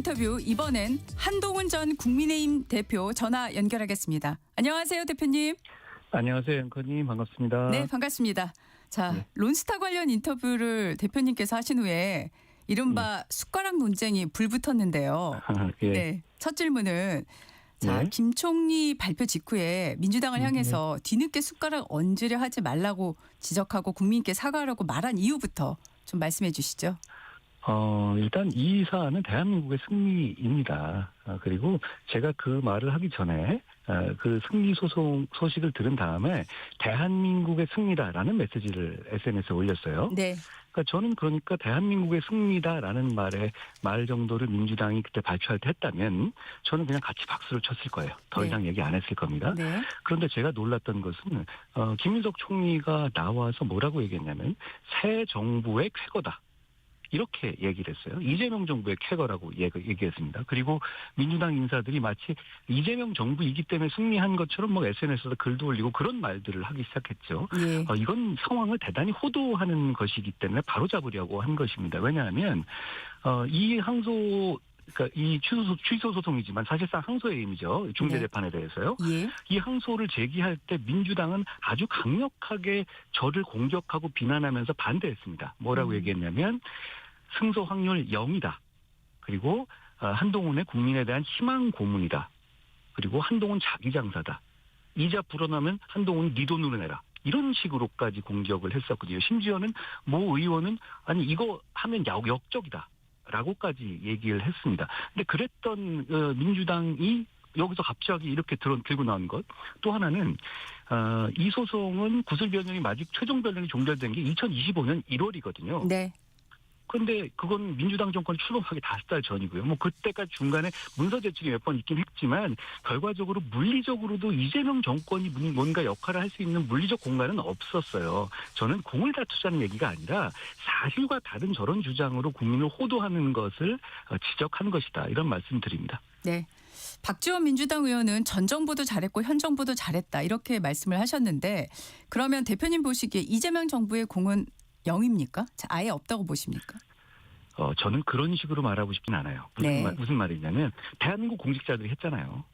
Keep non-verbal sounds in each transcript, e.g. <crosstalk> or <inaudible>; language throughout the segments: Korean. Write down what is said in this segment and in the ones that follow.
인터뷰 이번엔 한동훈 전 국민의힘 대표 전화 연결하겠습니다. 안녕하세요, 대표님. 안녕하세요, 앵커님 반갑습니다. 네, 반갑습니다. 자, 네. 론스타 관련 인터뷰를 대표님께서 하신 후에 이른바 숟가락 논쟁이 불붙었는데요. 예. 네, 첫 질문은 자, 네. 김 총리 발표 직후에 민주당을 음, 향해서 뒤늦게 숟가락 얹으려 하지 말라고 지적하고 국민께 사과하라고 말한 이유부터 좀 말씀해 주시죠. 어, 일단 이 사안은 대한민국의 승리입니다. 어, 그리고 제가 그 말을 하기 전에 어, 그 승리 소송 소식을 들은 다음에 대한민국의 승리다라는 메시지를 SNS에 올렸어요. 네. 그러니까 저는 그러니까 대한민국의 승리다라는 말에 말 정도를 민주당이 그때 발표할 때 했다면 저는 그냥 같이 박수를 쳤을 거예요. 더 네. 이상 얘기 안 했을 겁니다. 네. 그런데 제가 놀랐던 것은 어, 김민석 총리가 나와서 뭐라고 얘기했냐면 새 정부의 쾌거다. 이렇게 얘기를 했어요. 이재명 정부의 쾌거라고 얘기- 얘기했습니다. 그리고 민주당 인사들이 마치 이재명 정부이기 때문에 승리한 것처럼 뭐 SNS에서 글도 올리고 그런 말들을 하기 시작했죠. 예. 어, 이건 상황을 대단히 호도하는 것이기 때문에 바로 잡으려고 한 것입니다. 왜냐하면 어, 이 항소 그러니까 이 취소, 취소 소송이지만 사실상 항소의 의미죠. 중대재판에 대해서요. 예. 이 항소를 제기할 때 민주당은 아주 강력하게 저를 공격하고 비난하면서 반대했습니다. 뭐라고 음. 얘기했냐면 승소 확률 0이다. 그리고 어, 한동훈의 국민에 대한 희망 고문이다. 그리고 한동훈 자기 장사다. 이자 불어나면 한동훈 네 돈으로 내라. 이런 식으로까지 공격을 했었거든요. 심지어는 모 의원은 아니 이거 하면 야- 역적이다. 라고까지 얘기를 했습니다. 근데 그랬던 어, 민주당이 여기서 갑자기 이렇게 들어, 들고 나온 것. 또 하나는 어, 이 소송은 구술 변경이 아직 최종 변경이 종결된 게 2025년 1월이거든요. 네. 그런데 그건 민주당 정권이 출범하기 다섯 달 전이고요. 뭐 그때까지 중간에 문서 제출이 몇 번 있긴 했지만 결과적으로 물리적으로도 이재명 정권이 문- 뭔가 역할을 할 수 있는 물리적 공간은 없었어요. 저는 공을 다투자는 얘기가 아니라 사실과 다른 저런 주장으로 국민을 호도하는 것을 어, 지적한 것이다. 이런 말씀드립니다. 네. 박지원 민주당 의원은 전 정부도 잘했고 현 정부도 잘했다 이렇게 말씀을 하셨는데 그러면 대표님 보시기에 이재명 정부의 공은 0입니까? 아예 없다고 보십니까? 어, 저는 그런 식으로 말하고 싶진 않아요. 무슨, 네. 말, 무슨 말이냐면 대한민국 공직자들이 했잖아요.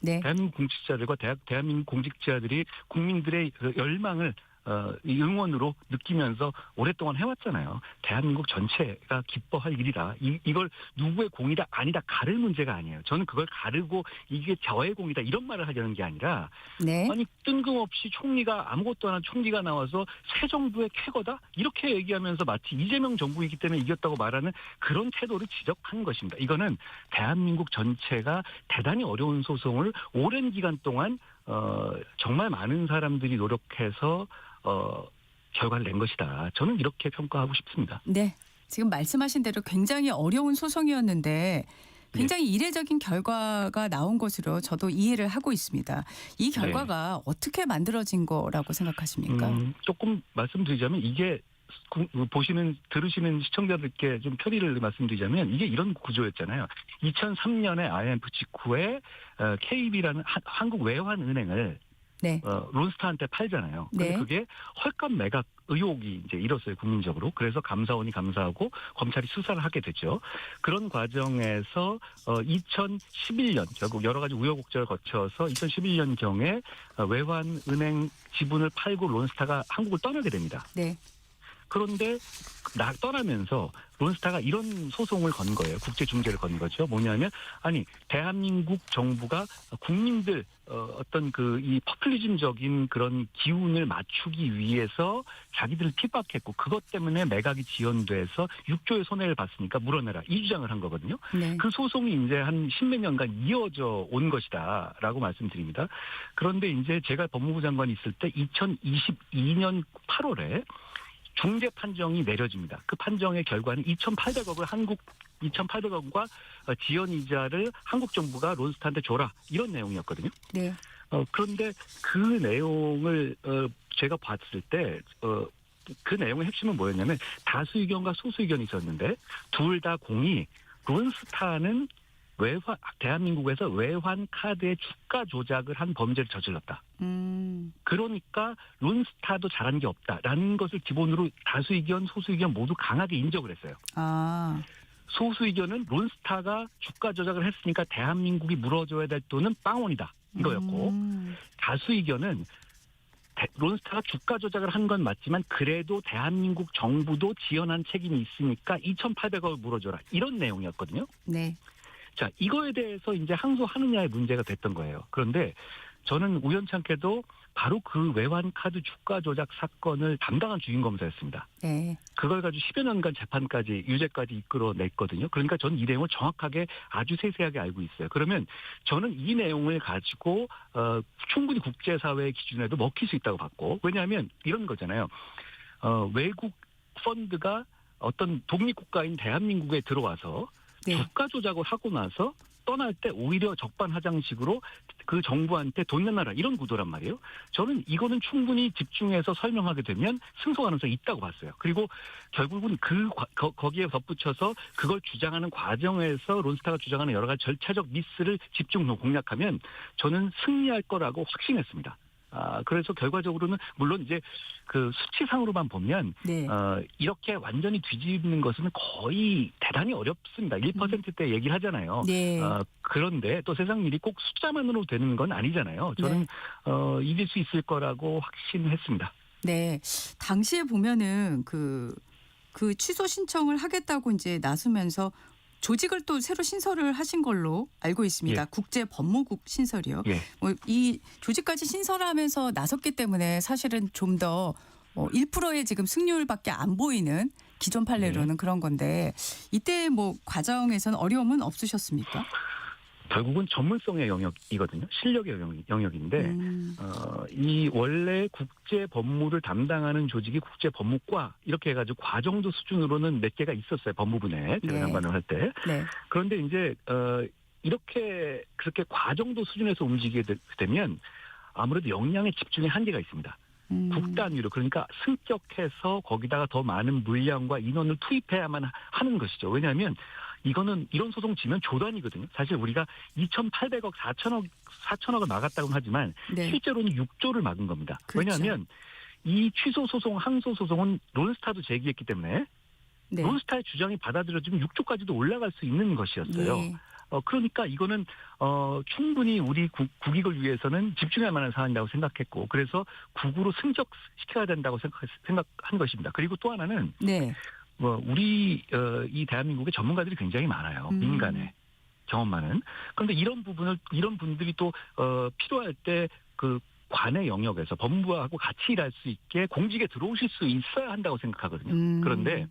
네. 대한민국 공직자들과 대학, 대한민국 공직자들이 국민들의 그 열망을 어, 이 응원으로 느끼면서 오랫동안 해왔잖아요. 대한민국 전체가 기뻐할 일이라 이, 이걸 누구의 공이다 아니다 가를 문제가 아니에요. 저는 그걸 가르고 이게 저의 공이다 이런 말을 하려는 게 아니라 네. 아니 뜬금없이 총리가 아무것도 안 한 총리가 나와서 새 정부의 쾌거다 이렇게 얘기하면서 마치 이재명 정부이기 때문에 이겼다고 말하는 그런 태도를 지적한 것입니다. 이거는 대한민국 전체가 대단히 어려운 소송을 오랜 기간 동안 어 정말 많은 사람들이 노력해서 어 결과를 낸 것이다. 저는 이렇게 평가하고 싶습니다. 네. 지금 말씀하신 대로 굉장히 어려운 소송이었는데 네. 굉장히 이례적인 결과가 나온 것으로 저도 이해를 하고 있습니다. 이 결과가 어떻게 만들어진 거라고 생각하십니까? 네. 음, 조금 말씀드리자면 이게 구- 보시는 들으시는 시청자들께 좀 편의를 말씀드리자면 이게 이런 구조였잖아요. 2003년에 IMF 직후에 어, KB라는 한국 외환은행을 네. 어, 론스타한테 팔잖아요. 근데 네. 그게 헐값 매각 의혹이 이제 일었어요 국민적으로. 그래서 감사원이 감사하고 검찰이 수사를 하게 됐죠. 그런 과정에서 어, 2011년 결국 여러 가지 우여곡절을 거쳐서 2011년 경에 어, 외환 은행 지분을 팔고 론스타가 한국을 떠나게 됩니다. 네. 그런데 나 떠나면서 론스타가 이런 소송을 건 거예요. 국제 중재를 건 거죠. 뭐냐면 아니 대한민국 정부가 국민들 어, 어떤 그 이 퍼플리즘적인 그런 기운을 맞추기 위해서 자기들을 핍박했고 그것 때문에 매각이 지연돼서 6조의 손해를 봤으니까 물어내라 이 주장을 한 거거든요. 네. 그 소송이 이제 한 십몇 년간 이어져 온 것이다라고 말씀드립니다. 그런데 이제 제가 법무부 장관이 있을 때 2022년 8월에 중재 판정이 내려집니다. 그 판정의 결과는 2,800억을 한국 2,800억과 지연 이자를 한국 정부가 론스타한테 줘라 이런 내용이었거든요. 네. 어, 그런데 그 내용을 어, 제가 봤을 때 어, 그 내용의 핵심은 뭐였냐면 다수 의견과 소수 의견이 있었는데 둘 다 공이 론스타는 외환 대한민국에서 외환 카드의 주가 조작을 한 범죄를 저질렀다. 음. 그러니까 론스타도 잘한 게 없다라는 것을 기본으로 다수 의견, 소수 의견 모두 강하게 인정을 했어요. 아. 소수 의견은 론스타가 주가 조작을 했으니까 대한민국이 물어줘야 될 돈은 빵원이다 이거였고 음. 다수 의견은 대- 론스타가 주가 조작을 한 건 맞지만 그래도 대한민국 정부도 지연한 책임이 있으니까 2,800억을 물어줘라 이런 내용이었거든요. 네. 자 이거에 대해서 이제 항소하느냐의 문제가 됐던 거예요. 그런데 저는 우연찮게도 바로 그 외환 카드 주가 조작 사건을 담당한 주임 검사였습니다. 네. 그걸 가지고 10여 년간 재판까지 유죄까지 이끌어냈거든요. 그러니까 저는 이 내용을 정확하게 아주 세세하게 알고 있어요. 그러면 저는 이 내용을 가지고 어, 충분히 국제사회의 기준에도 먹힐 수 있다고 봤고 왜냐하면 이런 거잖아요. 어, 외국 펀드가 어떤 독립국가인 대한민국에 들어와서 네. 주가 조작을 하고 나서 떠날 때 오히려 적반하장식으로 그 정부한테 돈 내놔라 이런 구도란 말이에요. 저는 이거는 충분히 집중해서 설명하게 되면 승소 가능성이 있다고 봤어요. 그리고 결국은 그 과- 거, 거기에 덧붙여서 그걸 주장하는 과정에서 론스타가 주장하는 여러 가지 절차적 미스를 집중 공략하면 저는 승리할 거라고 확신했습니다. 아, 그래서 결과적으로는 물론 이제 그 수치상으로만 보면 네. 어, 이렇게 완전히 뒤집는 것은 거의 대단히 어렵습니다. 1%대 얘기를 하잖아요. 네. 어, 그런데 또 세상 일이 꼭 숫자만으로 되는 건 아니잖아요. 저는 네. 어, 이길 수 있을 거라고 확신했습니다. 네. 당시에 보면은 그, 그 취소 신청을 하겠다고 이제 나서면서 조직을 또 새로 신설을 하신 걸로 알고 있습니다. 예. 국제 법무국 신설이요. 예. 뭐이 조직까지 신설하면서 나섰기 때문에 사실은 좀더뭐 1%의 지금 승률밖에 안 보이는 기존 판례로는 네. 그런 건데 이때 뭐 과정에서는 어려움은 없으셨습니까? 결국은 전문성의 영역이거든요. 실력의 영역, 영역 인데 음, 어, 이 원래 국제 법무를 담당하는 조직이 국제 법무과 이렇게 해가지고 과정도 수준으로는 몇 개가 있었어요. 법무부에 제가 네. 장관을 할 때. 네. 그런데 이제 어 이렇게 그렇게 과정도 수준에서 움직이게 되- 되면 아무래도 역량의 집중에 한계가 있습니다. 음, 국단위로 그러니까 승격해서 거기다가 더 많은 물량과 인원을 투입해야만 하- 하는 것이죠. 왜냐하면 이거는 이런 소송 지면 조단이거든요. 사실 우리가 2,800억, 4천억, 4천억을 막았다고 하지만 네. 실제로는 6조를 막은 겁니다. 그렇죠. 왜냐하면 이 취소 소송, 항소 소송은 론스타도 제기했기 때문에 네. 론스타의 주장이 받아들여지면 6조까지도 올라갈 수 있는 것이었어요. 예. 어, 그러니까 이거는, 어, 충분히 우리 국, 국익을 위해서는 집중할 만한 사안이라고 생각했고, 그래서 국으로 승적시켜야 된다고 생각, 생각한 것입니다. 그리고 또 하나는, 네. 뭐, 우리, 어, 이 대한민국에 전문가들이 굉장히 많아요. 음. 민간에. 경험 많은. 그런데 이런 부분을, 이런 분들이 또, 어, 필요할 때 그, 관의 영역에서 법무부하고 같이 일할 수 있게 공직에 들어오실 수 있어야 한다고 생각하거든요. 음, 그런데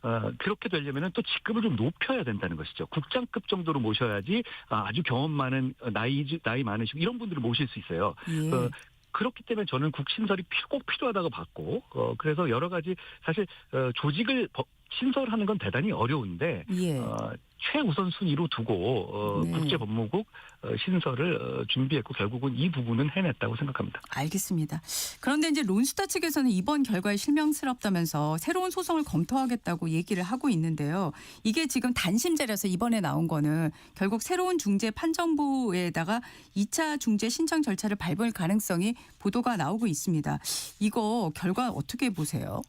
어, 그렇게 되려면은 또 직급을 좀 높여야 된다는 것이죠. 국장급 정도로 모셔야지 아, 아주 경험 많은 어, 나이 나이 많으시고 이런 분들을 모실 수 있어요. 예. 어, 그렇기 때문에 저는 국신설이 피- 꼭 필요하다고 봤고 어, 그래서 여러 가지 사실 어, 조직을 법- 신설하는 건 대단히 어려운데 예. 어, 최우선 순위로 두고 어, 네. 국제법무국 어, 신설을 어, 준비했고 결국은 이 부분은 해냈다고 생각합니다. 알겠습니다. 그런데 이제 론스타 측에서는 이번 결과에 실명스럽다면서 새로운 소송을 검토하겠다고 얘기를 하고 있는데요. 이게 지금 단심제라서 이번에 나온 거는 결국 새로운 중재 판정부에다가 2차 중재 신청 절차를 밟을 가능성이 보도가 나오고 있습니다. 이거 결과 어떻게 보세요?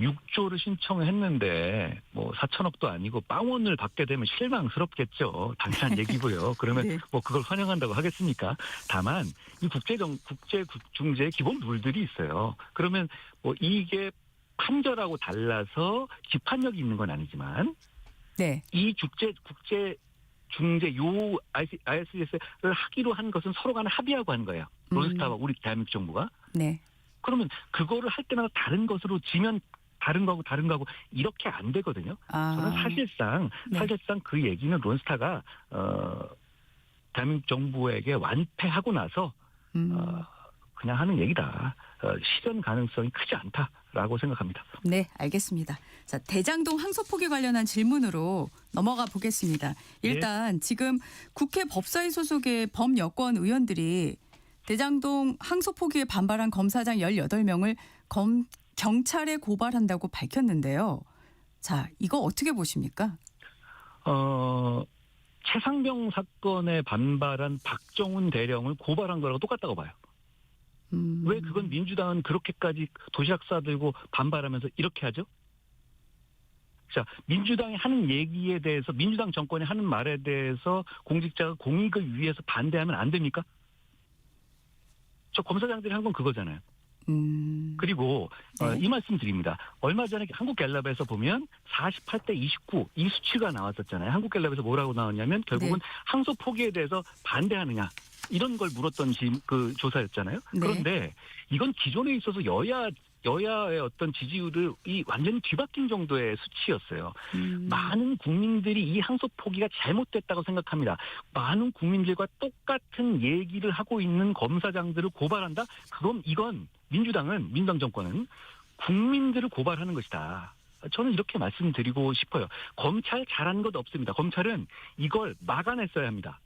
6조를 신청했는데 뭐 4천억도 아니고 빵원을 받게 되면 실망스럽겠죠. 당연한 <laughs> 얘기고요. 그러면 네. 뭐 그걸 환영한다고 하겠습니까? 다만 이 국제정 국제 중재의 기본 룰들이 있어요. 그러면 뭐 이게 판결하고 달라서 기판력이 있는 건 아니지만 네. 이 국제 국제 중재 요 ISS를 하기로 한 것은 서로 간에 합의하고 한 거예요. 음. 론스타와 우리 대한민국 정부가. 네. 그러면 그거를 할 때마다 다른 것으로 지면 다른 거하고 다른 거하고 이렇게 안 되거든요. 아. 저는 사실상 네. 사실상 그 얘기는 론스타가 어 대한민국 정부에게 완패하고 나서 음. 어, 그냥 하는 얘기다. 어, 실현 가능성이 크지 않다라고 생각합니다. 네, 알겠습니다. 자, 대장동 항소 포기 관련한 질문으로 넘어가 보겠습니다. 일단 지금 국회 법사위 소속의 범여권 의원들이 대장동 항소 포기에 반발한 검사장 18명을 검, 경찰에 고발한다고 밝혔는데요. 자, 이거 어떻게 보십니까? 어 최상병 사건에 반발한 박정훈 대령을 고발한 거라고 똑같다고 봐요. 음, 왜 그건 민주당은 그렇게까지 도시락 싸들고 반발하면서 이렇게 하죠? 자, 민주당이 하는 얘기에 대해서 민주당 정권이 하는 말에 대해서 공직자가 공익을 위해서 반대하면 안 됩니까? 저 검사장들이 한 건 그거잖아요. 음. 그리고 어, 네. 이 말씀 드립니다. 얼마 전에 한국갤럽에서 보면 48대 29 이 수치가 나왔었잖아요. 한국갤럽에서 뭐라고 나왔냐면 결국은 네. 항소 포기에 대해서 반대하느냐 이런 걸 물었던 지, 그 조사였잖아요. 네. 그런데 이건 기존에 있어서 여야 여야의 어떤 지지율을 이 완전히 뒤바뀐 정도의 수치였어요. 음. 많은 국민들이 이 항소 포기가 잘못됐다고 생각합니다. 많은 국민들과 똑같은 얘기를 하고 있는 검사장들을 고발한다? 그럼 이건 민주당은 민주당 정권은 국민들을 고발하는 것이다. 저는 이렇게 말씀드리고 싶어요. 검찰 잘한 것 없습니다. 검찰은 이걸 막아냈어야 합니다.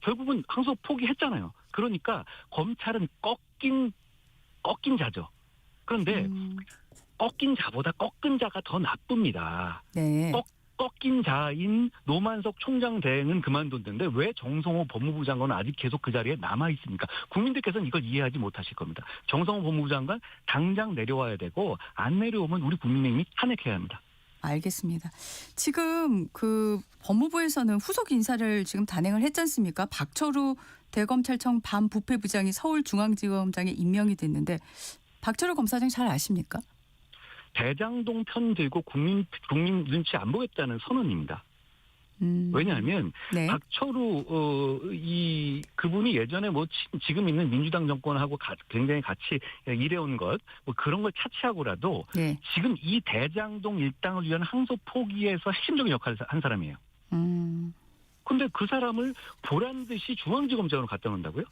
결국은 항소 포기했잖아요. 그러니까 검찰은 꺾인 꺾인 자죠. 그런데 음. 꺾인 자보다 꺾은 자가 더 나쁩니다. 네. 꺾- 꺾인 자인 노만석 총장 대행은 그만뒀는데 왜 정성호 법무부 장관은 아직 계속 그 자리에 남아 있습니까? 국민들께서는 이걸 이해하지 못하실 겁니다. 정성호 법무부 장관 당장 내려와야 되고 안 내려오면 우리 국민의힘이 탄핵해야 합니다. 알겠습니다. 지금 그 법무부에서는 후속 인사를 지금 단행을 했지 않습니까? 박철우 대검찰청 반부패부장이 서울중앙지검장에 임명이 됐는데 박철우 검사장 잘 아십니까? 대장동 편 들고 국민 국민 눈치 안 보겠다는 선언입니다. 음. 왜냐하면 네. 박철우 어, 이 그분이 예전에 뭐 지- 지금 있는 민주당 정권하고 가- 굉장히 같이 일해온 것 뭐 그런 걸 차치하고라도 네. 지금 이 대장동 일당을 위한 항소 포기에서 핵심적인 역할을 한 사람이에요. 음. 근데 그 사람을 보란 듯이 중앙지검장으로 갖다 놓는다고요?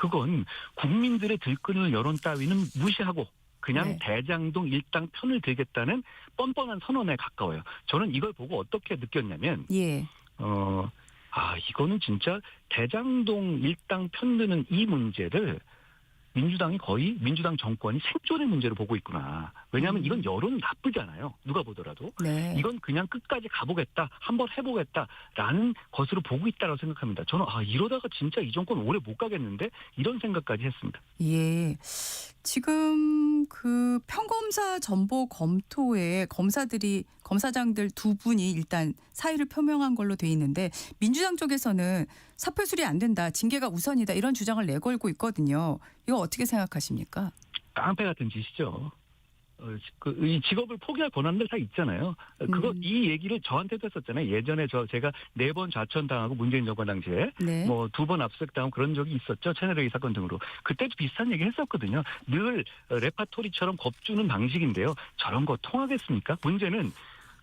그건 국민들의 들끓는 여론 따위는 무시하고 그냥 네. 대장동 일당 편을 들겠다는 뻔뻔한 선언에 가까워요. 저는 이걸 보고 어떻게 느꼈냐면 예. 어, 아, 이거는 진짜 대장동 일당 편드는 이 문제를 민주당이 거의 민주당 정권이 생존의 문제로 보고 있구나. 왜냐하면 음. 이건 여론 나쁘잖아요. 누가 보더라도. 네. 이건 그냥 끝까지 가보겠다, 한번 해보겠다라는 것으로 보고 있다고 생각합니다. 저는 아 이러다가 진짜 이 정권 오래 못 가겠는데 이런 생각까지 했습니다. 예. 지금 그 평검사 전보 검토에 검사들이 검사장들 두 분이 일단 사의를 표명한 걸로 돼 있는데 민주당 쪽에서는 사표 수리 안 된다, 징계가 우선이다 이런 주장을 내걸고 있거든요. 이거 어떻게 생각하십니까? 깡패 같은 짓이죠. 어, 그, 이 직업을 포기할 권한들 다 있잖아요. 어, 그거 음. 이 얘기를 저한테도 했었잖아요. 예전에 저 제가 네 번 좌천 당하고 문재인 정권 당시에 네. 뭐두 번 압수수색 당하고 그런 적이 있었죠. 채널A 사건 등으로. 그때도 비슷한 얘기 했었거든요. 늘 어, 레파토리처럼 겁주는 방식인데요. 저런 거 통하겠습니까? 문제는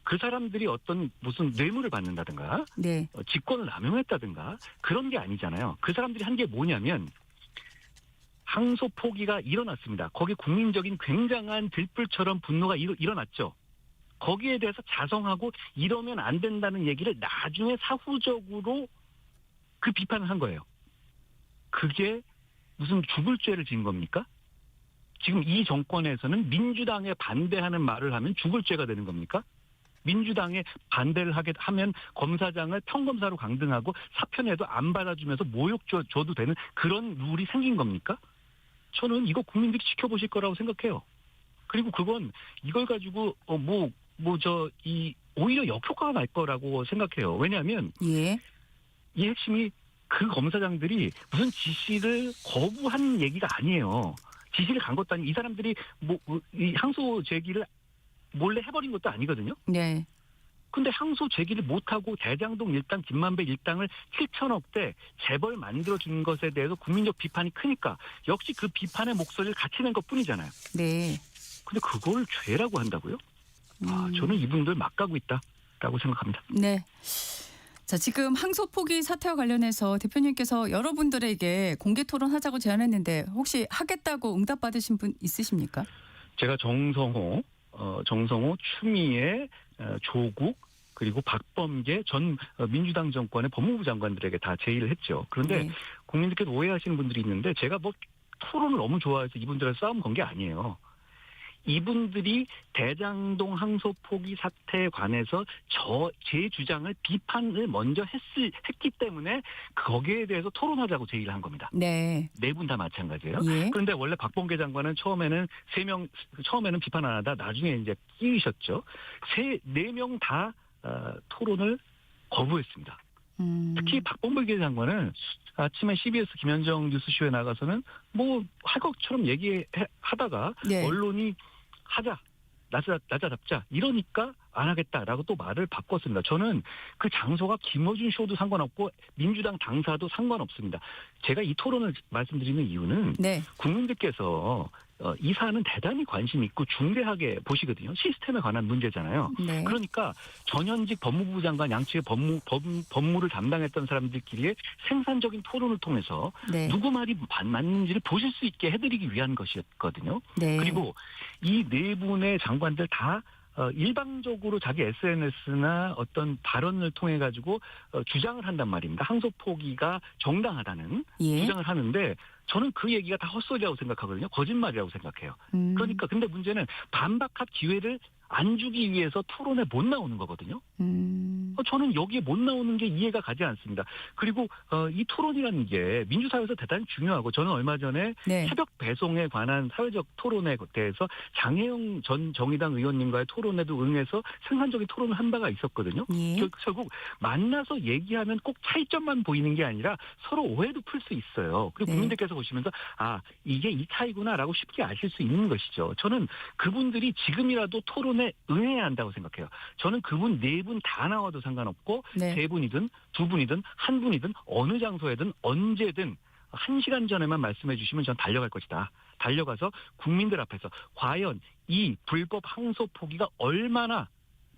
그 사람들이 어떤 무슨 뇌물을 받는다든가 네. 어, 직권을 남용했다든가 그런 게 아니잖아요. 그 사람들이 한 게 뭐냐면 항소 포기가 일어났습니다. 거기 국민적인 굉장한 들불처럼 분노가 일, 일어났죠. 거기에 대해서 자성하고 이러면 안 된다는 얘기를 나중에 사후적으로 그 비판을 한 거예요. 그게 무슨 죽을 죄를 지은 겁니까? 지금 이 정권에서는 민주당에 반대하는 말을 하면 죽을 죄가 되는 겁니까? 민주당에 반대를 하게 하면 검사장을 평검사로 강등하고 사표내도 안 받아주면서 모욕 줘, 줘도 되는 그런 룰이 생긴 겁니까? 저는 이거 국민들이 지켜보실 거라고 생각해요. 그리고 그건 이걸 가지고 어, 뭐 뭐 저 이 오히려 역효과가 날 거라고 생각해요. 왜냐하면 예. 이 핵심이 그 검사장들이 무슨 지시를 거부한 얘기가 아니에요. 지시를 간 것도 아니고 이 사람들이 뭐 이 항소 제기를 몰래 해버린 것도 아니거든요. 네. 근데 항소 제기를 못하고 대장동 일당, 김만배 일당을 7천억대 재벌 만들어준 것에 대해서 국민적 비판이 크니까 역시 그 비판의 목소리를 같이 낸 것뿐이잖아요. 네. 근데 그걸 죄라고 한다고요? 아, 음. 저는 이분들 막 가고 있다라고 생각합니다. 네. 자, 지금 항소 포기 사태와 관련해서 대표님께서 여러분들에게 공개 토론하자고 제안했는데 혹시 하겠다고 응답 받으신 분 있으십니까? 제가 정성호, 어, 정성호, 추미애, 어, 조국 그리고 박범계 전 어, 민주당 정권의 법무부 장관들에게 다 제의를 했죠. 그런데 네. 국민들께서 오해하시는 분들이 있는데 제가 뭐 토론을 너무 좋아해서 이분들과 싸움 건 게 아니에요. 이분들이 대장동 항소 포기 사태에 관해서 저 제 주장을 비판을 먼저 했을 했기 때문에 거기에 대해서 토론하자고 제의를 한 겁니다. 네. 네 분 다 마찬가지예요. 예. 그런데 원래 박범계 장관은 처음에는 세 명 처음에는 비판 안 하다 나중에 이제 끼우셨죠. 세 네 명다 어, 토론을 거부했습니다. 음. 특히 박범계 장관은 아침에 CBS 김현정 뉴스쇼에 나가서는 뭐 할 것처럼 얘기하다가 네. 언론이 하자 낮아 낮아 잡자 이러니까 안 하겠다라고 또 말을 바꿨습니다. 저는 그 장소가 김어준 쇼도 상관없고 민주당 당사도 상관없습니다. 제가 이 토론을 말씀드리는 이유는 네. 국민들께서 어, 이 사안은 대단히 관심 있고 중대하게 보시거든요. 시스템에 관한 문제잖아요. 네. 그러니까 전현직 법무부 장관 양측의 법무, 법, 법무를 담당했던 사람들끼리의 생산적인 토론을 통해서 네. 누구 말이 맞- 맞는지를 보실 수 있게 해드리기 위한 것이었거든요. 네. 그리고 이 네 분의 장관들 다 어, 일방적으로 자기 SNS나 어떤 발언을 통해 가지고 어, 주장을 한단 말입니다. 항소 포기가 정당하다는 예. 주장을 하는데 저는 그 얘기가 다 헛소리라고 생각하거든요. 거짓말이라고 생각해요. 음. 그러니까 근데 문제는 반박할 기회를 안 주기 위해서 토론에 못 나오는 거거든요. 음. 어, 저는 여기에 못 나오는 게 이해가 가지 않습니다. 그리고 어, 이 토론이라는 게 민주사회에서 대단히 중요하고 저는 얼마 전에 네. 새벽 배송에 관한 사회적 토론에 대해서 장혜영 전 정의당 의원님과의 토론에도 응해서 생산적인 토론을 한 바가 있었거든요. 예. 결- 결국 만나서 얘기하면 꼭 차이점만 보이는 게 아니라 서로 오해도 풀 수 있어요. 그리고 네. 국민들께서 보시면서 아 이게 이 차이구나라고 쉽게 아실 수 있는 것이죠. 저는 그분들이 지금이라도 토론 에 응해야 한다고 생각해요. 저는 그분 네 분 다 나와도 상관없고 네. 세 분이든 두 분이든 한 분이든 어느 장소에든 언제든 한 시간 전에만 말씀해 주시면 전 달려갈 것이다. 달려가서 국민들 앞에서 과연 이 불법 항소 포기가 얼마나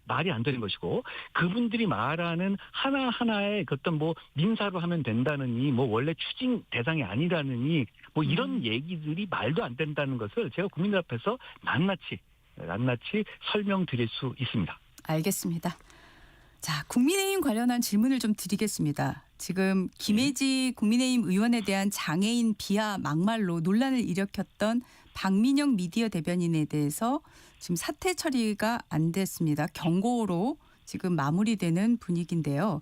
말이 안 되는 것이고 그분들이 말하는 하나 하나의 그 어떤 뭐 민사로 하면 된다느니 뭐 원래 추징 대상이 아니라느니 뭐 이런 음. 얘기들이 말도 안 된다는 것을 제가 국민들 앞에서 낱낱이 낱낱이 설명드릴 수 있습니다. 알겠습니다. 자, 국민의힘 관련한 질문을 좀 드리겠습니다. 지금 김혜지 국민의힘 의원에 대한 장애인 비하 막말로 논란을 일으켰던 박민영 미디어 대변인에 대해서 지금 사퇴 처리가 안 됐습니다. 경고로 지금 마무리되는 분위기인데요.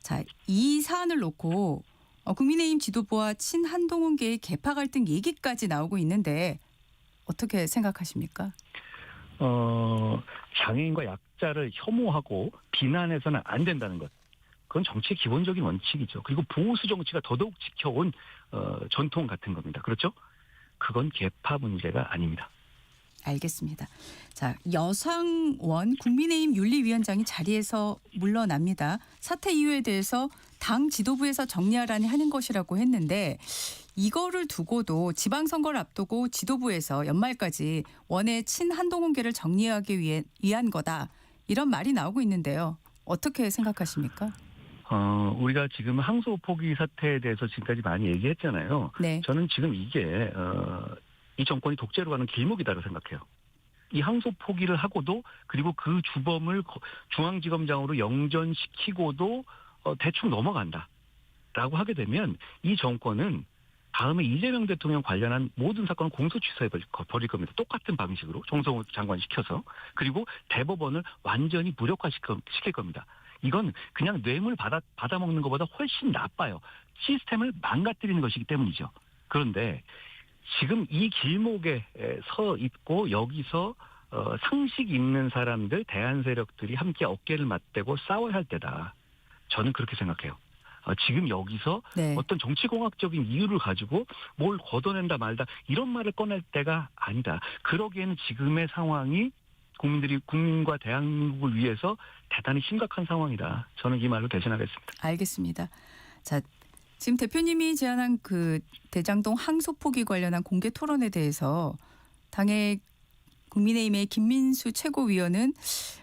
자, 이 사안을 놓고 어, 국민의힘 지도부와 친한동훈계의 개파 갈등 얘기까지 나오고 있는데 어떻게 생각하십니까? 어, 장애인과 약자를 혐오하고 비난해서는 안 된다는 것. 그건 정치의 기본적인 원칙이죠. 그리고 보수 정치가 더더욱 지켜온 어, 전통 같은 겁니다. 그렇죠? 그건 개파 문제가 아닙니다. 알겠습니다. 자, 여상원 국민의힘 윤리위원장이 자리에서 물러납니다. 사태 이유에 대해서 당 지도부에서 정리하라니 하는 것이라고 했는데 이거를 두고도 지방선거를 앞두고 지도부에서 연말까지 원의 친 한동훈계를 정리하기 위해 위한 거다. 이런 말이 나오고 있는데요. 어떻게 생각하십니까? 어, 우리가 지금 항소 포기 사태에 대해서 지금까지 많이 얘기했잖아요. 네. 저는 지금 이게 어, 이 정권이 독재로 가는 길목이다고 생각해요. 이 항소 포기를 하고도 그리고 그 주범을 거- 중앙지검장으로 영전시키고도 어, 대충 넘어간다 라고 하게 되면 이 정권은 다음에 이재명 대통령 관련한 모든 사건을 공소 취소해 버릴 거- 버릴 겁니다. 똑같은 방식으로 정성호 장관 시켜서 그리고 대법원을 완전히 무력화시킬 시킬 겁니다. 이건 그냥 뇌물 받아 받아 먹는 것보다 훨씬 나빠요. 시스템을 망가뜨리는 것이기 때문이죠. 그런데 지금 이 길목에 에, 서 있고 여기서 어, 상식 있는 사람들 대한 세력들이 함께 어깨를 맞대고 싸워야 할 때다. 저는 그렇게 생각해요. 어, 지금 여기서 네. 어떤 정치공학적인 이유를 가지고 뭘 걷어낸다 말다 이런 말을 꺼낼 때가 아니다. 그러기에는 지금의 상황이 국민들이 국민과 대한민국을 위해서 대단히 심각한 상황이다. 저는 이 말로 대신하겠습니다. 알겠습니다. 자, 지금 대표님이 제안한 그 대장동 항소 포기 관련한 공개 토론에 대해서 당의 국민의힘의 김민수 최고위원은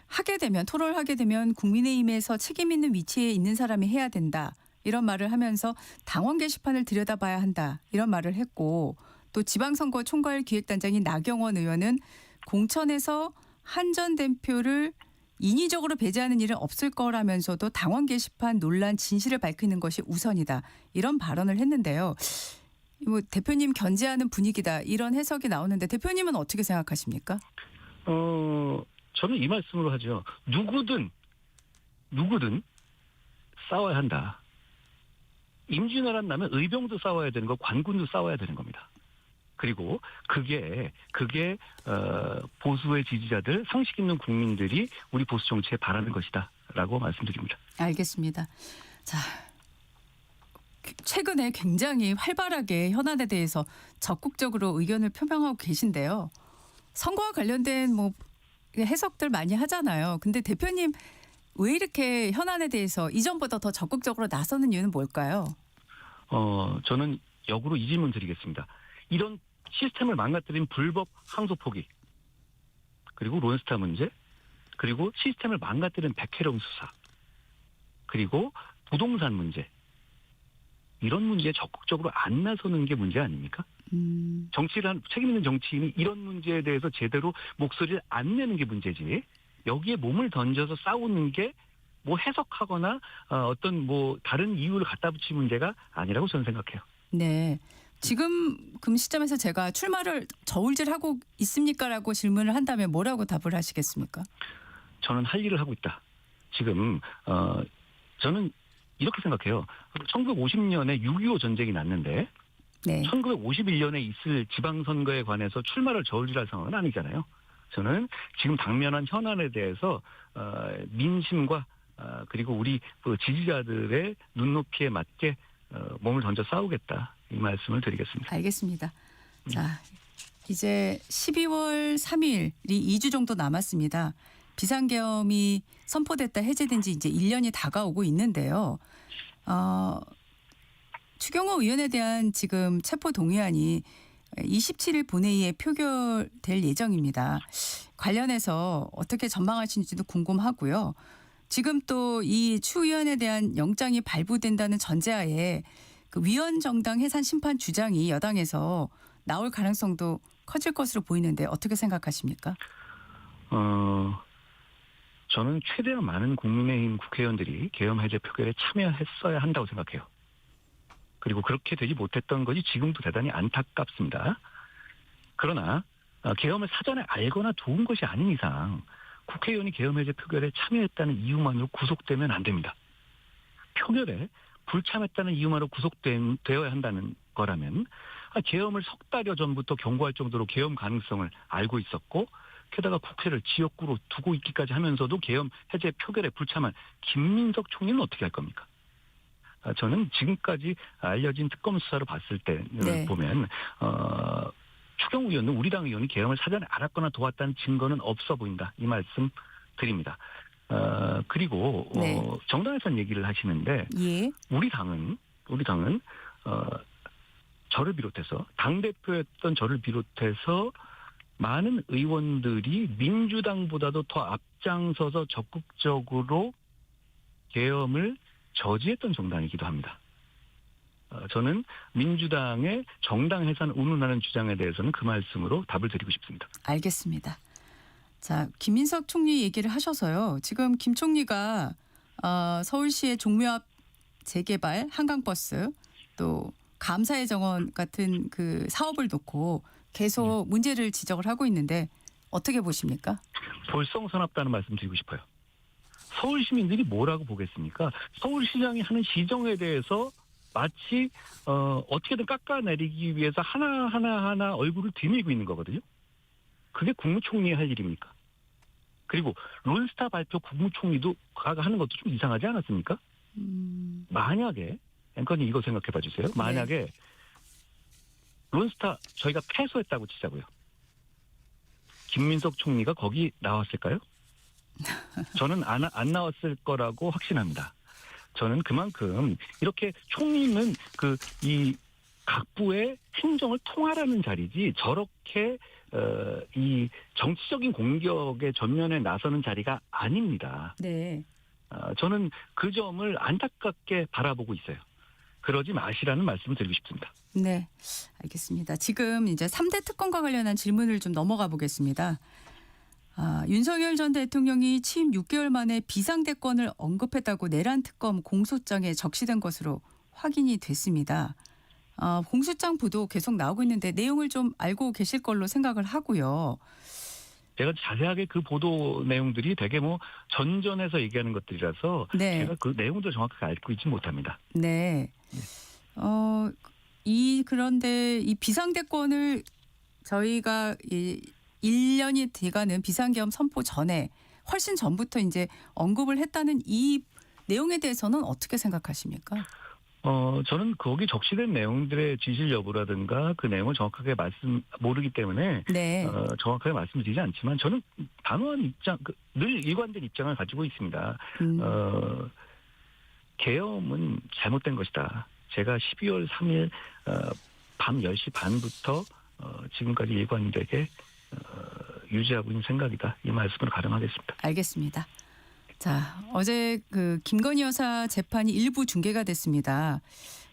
하게 되면 토론을 하게 되면 국민의힘에서 책임 있는 위치에 있는 사람이 해야 된다. 이런 말을 하면서 당원 게시판을 들여다봐야 한다. 이런 말을 했고 또 지방선거 총괄 기획단장인 나경원 의원은 공천에서 한전 대표를 인위적으로 배제하는 일은 없을 거라면서도 당원 게시판 논란 진실을 밝히는 것이 우선이다. 이런 발언을 했는데요. 뭐 대표님 견제하는 분위기다. 이런 해석이 나오는데 대표님은 어떻게 생각하십니까? 어, 저는 이 말씀으로 하죠. 누구든, 누구든 싸워야 한다. 임진왜란 나면 의병도 싸워야 되는 거, 관군도 싸워야 되는 겁니다. 그리고 그게, 그게, 어, 보수의 지지자들, 상식 있는 국민들이 우리 보수 정치에 바라는 것이다. 라고 말씀드립니다. 알겠습니다. 자, 최근에 굉장히 활발하게 현안에 대해서 적극적으로 의견을 표명하고 계신데요. 선거와 관련된 뭐 해석들 많이 하잖아요. 근데 대표님 왜 이렇게 현안에 대해서 이전보다 더 적극적으로 나서는 이유는 뭘까요? 어, 저는 역으로 이 질문 드리겠습니다. 이런 시스템을 망가뜨린 불법 항소 포기, 그리고 론스타 문제, 그리고 시스템을 망가뜨린 백혜령 수사, 그리고 부동산 문제, 이런 문제에 적극적으로 안 나서는 게 문제 아닙니까? 음, 정치를 한 책임 있는 정치인이 이런 문제에 대해서 제대로 목소리를 안 내는 게 문제지. 여기에 몸을 던져서 싸우는 게 뭐 해석하거나 어, 떤 뭐 다른 이유를 갖다 붙일 문제가 아니라고 저는 생각해요. 네. 지금 금 시점에서 제가 출마를 저울질하고 있습니까라고 질문을 한다면 뭐라고 답을 하시겠습니까? 저는 할 일을 하고 있다. 지금 어 저는 이렇게 생각해요. 1950년에 6.25 전쟁이 났는데 네. 1951년에 있을 지방선거에 관해서 출마를 저울질할 상황은 아니잖아요. 저는 지금 당면한 현안에 대해서 어, 민심과 어, 그리고 우리 그 지지자들의 눈높이에 맞게 어, 몸을 던져 싸우겠다 이 말씀을 드리겠습니다. 알겠습니다. 자, 이제 12월 3일이 2주 정도 남았습니다. 비상계엄이 선포됐다 해제된 지 이제 1년이 다가오고 있는데요. 어, 추경호 의원에 대한 지금 체포 동의안이 27일 본회의에 표결될 예정입니다. 관련해서 어떻게 전망하시는지도 궁금하고요. 지금 또 이 추 의원에 대한 영장이 발부된다는 전제하에 그 위원 정당 해산 심판 주장이 여당에서 나올 가능성도 커질 것으로 보이는데 어떻게 생각하십니까? 어, 저는 최대한 많은 국민의힘 국회의원들이 계엄 해제 표결에 참여했어야 한다고 생각해요. 그리고 그렇게 되지 못했던 것이 지금도 대단히 안타깝습니다. 그러나 어, 계엄을 사전에 알거나 도운 것이 아닌 이상 국회의원이 계엄 해제 표결에 참여했다는 이유만으로 구속되면 안 됩니다. 표결에 불참했다는 이유만으로 구속되어야 한다는 거라면 아, 계엄을 석 달여 전부터 경고할 정도로 계엄 가능성을 알고 있었고 게다가 국회를 지역구로 두고 있기까지 하면서도 계엄 해제 표결에 불참한 김민석 총리는 어떻게 할 겁니까? 아, 저는 지금까지 알려진 특검 수사로 봤을 때 네. 보면 어, 추경호 의원은 우리 당 의원이 계엄을 사전에 알았거나 도왔다는 증거는 없어 보인다 이 말씀 드립니다. 어, 그리고 네. 어, 정당에선 얘기를 하시는데 예. 우리 당은 우리 당은 어 저를 비롯해서 당 대표였던 저를 비롯해서 많은 의원들이 민주당보다도 더 앞장서서 적극적으로 계엄을 저지했던 정당이기도 합니다. 어, 저는 민주당의 정당 해산 운운하는 주장에 대해서는 그 말씀으로 답을 드리고 싶습니다. 알겠습니다. 자, 김민석 총리 얘기를 하셔서요. 지금 김 총리가 어, 서울시의 종묘 앞 재개발 한강버스 또 감사의 정원 같은 그 사업을 놓고 계속 문제를 지적을 하고 있는데 어떻게 보십니까? 볼썽사납다는 말씀 드리고 싶어요. 서울 시민들이 뭐라고 보겠습니까? 서울시장이 하는 시정에 대해서 마치 어, 어떻게든 깎아내리기 위해서 하나 하나 하나 얼굴을 들밀고 있는 거거든요. 그게 국무총리의 할 일입니까? 그리고 론스타 발표 국무총리도 가가 하는 것도 좀 이상하지 않았습니까? 음, 만약에 앵커님 이거 생각해 봐 주세요. 만약에 론스타 저희가 패소했다고 치자고요. 김민석 총리가 거기 나왔을까요? <laughs> 저는 안, 안 나왔을 거라고 확신합니다. 저는 그만큼 이렇게 총리는 그 이 각부의 행정을 통할하는 자리지 저렇게 어, 이 정치적인 공격의 전면에 나서는 자리가 아닙니다. 네. 어, 저는 그 점을 안타깝게 바라보고 있어요. 그러지 마시라는 말씀을 드리고 싶습니다. 네. 알겠습니다. 지금 이제 3대 특검과 관련한 질문을 좀 넘어가 보겠습니다. 아, 윤석열 전 대통령이 취임 6개월 만에 비상대권을 언급했다고 내란 특검 공소장에 적시된 것으로 확인이 됐습니다. 아, 공소장 보도 계속 나오고 있는데 내용을 좀 알고 계실 걸로 생각을 하고요. 제가 자세하게 그 보도 내용들이 되게 뭐 전전해서 얘기하는 것들이라서 네. 제가 그 내용도 정확하게 알고 있지 못합니다. 네. 어, 이 그런데 이 비상대권을 저희가 이 1년이 돼가는 비상계엄 선포 전에 훨씬 전부터 이제 언급을 했다는 이 내용에 대해서는 어떻게 생각하십니까? 어, 저는 거기 적시된 내용들의 진실 여부라든가 그 내용을 정확하게 말씀 모르기 때문에 네. 어, 정확하게 말씀드리지 않지만 저는 단호한 입장, 그, 늘 일관된 입장을 가지고 있습니다. 음, 어, 계엄은 잘못된 것이다. 제가 12월 3일 어, 밤 10시 반부터 어, 지금까지 일관되게 어, 유지하고 있는 생각이다. 이 말씀을 가름하겠습니다. 알겠습니다. 자, 어제 그 김건희 여사 재판이 일부 중계가 됐습니다.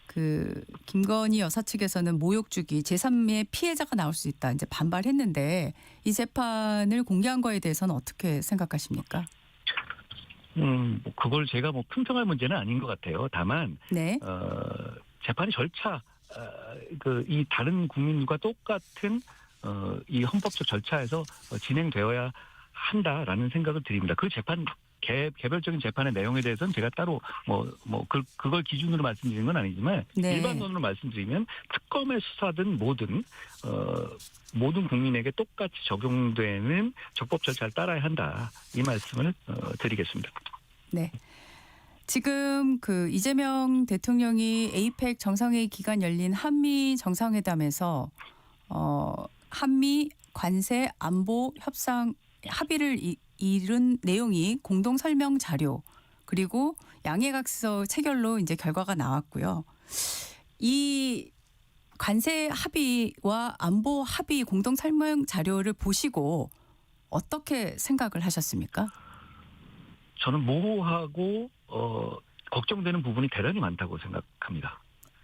그 김건희 여사 측에서는 모욕 주기 제3의 피해자가 나올 수 있다. 이제 반발했는데 이 재판을 공개한 거에 대해서는 어떻게 생각하십니까? 음, 뭐 그걸 제가 뭐 평평할 문제는 아닌 것 같아요. 다만 네. 어, 재판의 절차, 그이 다른 국민과 똑같은 어, 이 헌법적 절차에서 어, 진행되어야 한다라는 생각을 드립니다. 그 재판 개, 개별적인 재판의 내용에 대해서는 제가 따로 뭐 뭐 그 그걸 기준으로 말씀드리는 건 아니지만 네. 일반론으로 말씀드리면 특검의 수사든 뭐든 어, 모든 국민에게 똑같이 적용되는 적법 절차를 따라야 한다 이 말씀을 어, 드리겠습니다. 네. 지금 그 이재명 대통령이 에이펙 정상회의 기간 열린 한미 정상회담에서 어 한미 관세 안보 협상 합의를 이, 이룬 내용이 공동 설명 자료 그리고 양해각서 체결로 이제 결과가 나왔고요. 이 관세 합의와 안보 합의 공동 설명 자료를 보시고 어떻게 생각을 하셨습니까? 저는 모호하고 어, 걱정되는 부분이 대단히 많다고 생각합니다.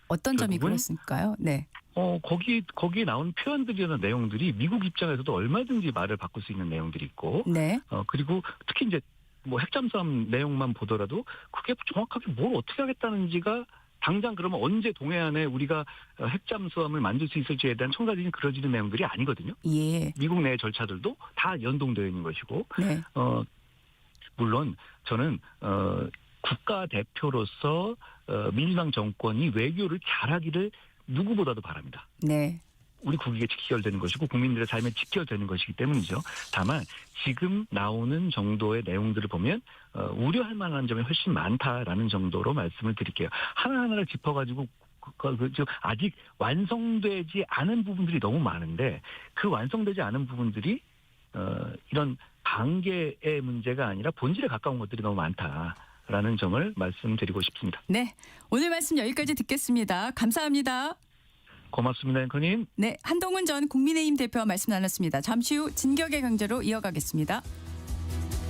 어떤 점이 결국은 그렇습니까요? 네. 어, 거기 거기에 나온 표현들이나 내용들이 미국 입장에서도 얼마든지 말을 바꿀 수 있는 내용들이 있고 네. 어, 그리고 특히 이제 뭐 핵잠수함 내용만 보더라도 그게 정확하게 뭘 어떻게 하겠다는지가 당장 그러면 언제 동해안에 우리가 어, 핵잠수함을 만들 수 있을지에 대한 첨가적인 그려지는 내용들이 아니거든요. 예. 미국 내 절차들도 다 연동되어 있는 것이고 네. 어, 물론 저는 어, 국가 대표로서 어, 민주당 정권이 외교를 잘하기를 누구보다도 바랍니다. 네. 우리 국익에 직결되는 것이고 국민들의 삶에 직결되는 것이기 때문이죠. 다만 지금 나오는 정도의 내용들을 보면 어, 우려할 만한 점이 훨씬 많다라는 정도로 말씀을 드릴게요. 하나하나를 짚어가지고 그, 그, 그, 저, 아직 완성되지 않은 부분들이 너무 많은데 그 완성되지 않은 부분들이 어, 이런 단계의 문제가 아니라 본질에 가까운 것들이 너무 많다 라는 점을 말씀드리고 싶습니다. 네. 오늘 말씀 여기까지 듣겠습니다. 감사합니다. 고맙습니다, 앵커님. 네. 한동훈 전 국민의힘 대표와 말씀 나눴습니다. 잠시 후 진격의 경제로 이어가겠습니다.